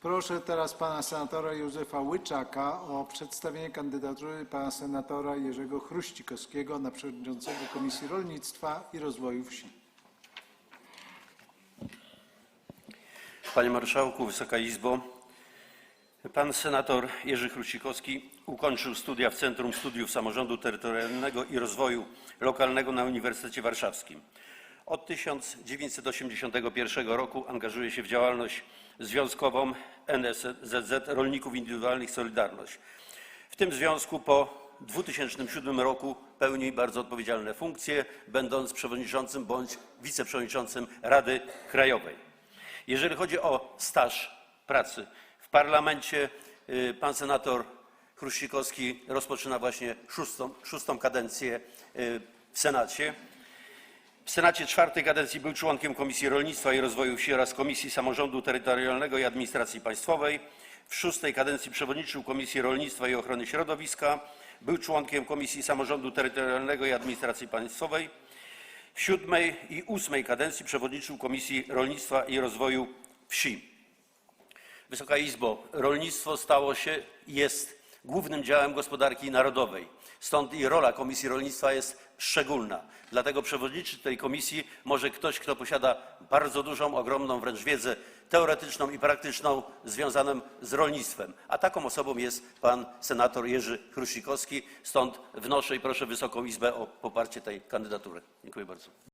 Proszę teraz pana senatora Józefa Łyczaka o przedstawienie kandydatury pana senatora Jerzego Chruścikowskiego na przewodniczącego Komisji Rolnictwa i Rozwoju Wsi. Panie Marszałku, Wysoka Izbo! Pan senator Jerzy Chruścikowski ukończył studia w Centrum Studiów Samorządu Terytorialnego i Rozwoju Lokalnego na Uniwersytecie Warszawskim. Od 1981 roku angażuje się w działalność związkową NSZZ Rolników Indywidualnych Solidarność. W tym związku po 2007 roku pełni bardzo odpowiedzialne funkcje, będąc przewodniczącym bądź wiceprzewodniczącym Rady Krajowej. Jeżeli chodzi o staż pracy w parlamencie, y, pan senator Chruścikowski rozpoczyna właśnie szóstą, szóstą kadencję y, w Senacie. W Senacie czwartej kadencji był członkiem Komisji Rolnictwa i Rozwoju Wsi oraz Komisji Samorządu Terytorialnego i Administracji Państwowej. W szóstej kadencji przewodniczył Komisji Rolnictwa i Ochrony Środowiska. Był członkiem Komisji Samorządu Terytorialnego i Administracji Państwowej. W siódmej i ósmej kadencji przewodniczył Komisji Rolnictwa i Rozwoju Wsi. Wysoka Izbo, rolnictwo stało się jest głównym działem gospodarki narodowej. Stąd i rola Komisji Rolnictwa jest szczególna. Dlatego przewodniczyć tej komisji może ktoś, kto posiada bardzo dużą, ogromną wręcz wiedzę teoretyczną i praktyczną związaną z rolnictwem. A taką osobą jest pan senator Jerzy Chruścikowski. Stąd wnoszę i proszę Wysoką Izbę o poparcie tej kandydatury. Dziękuję bardzo.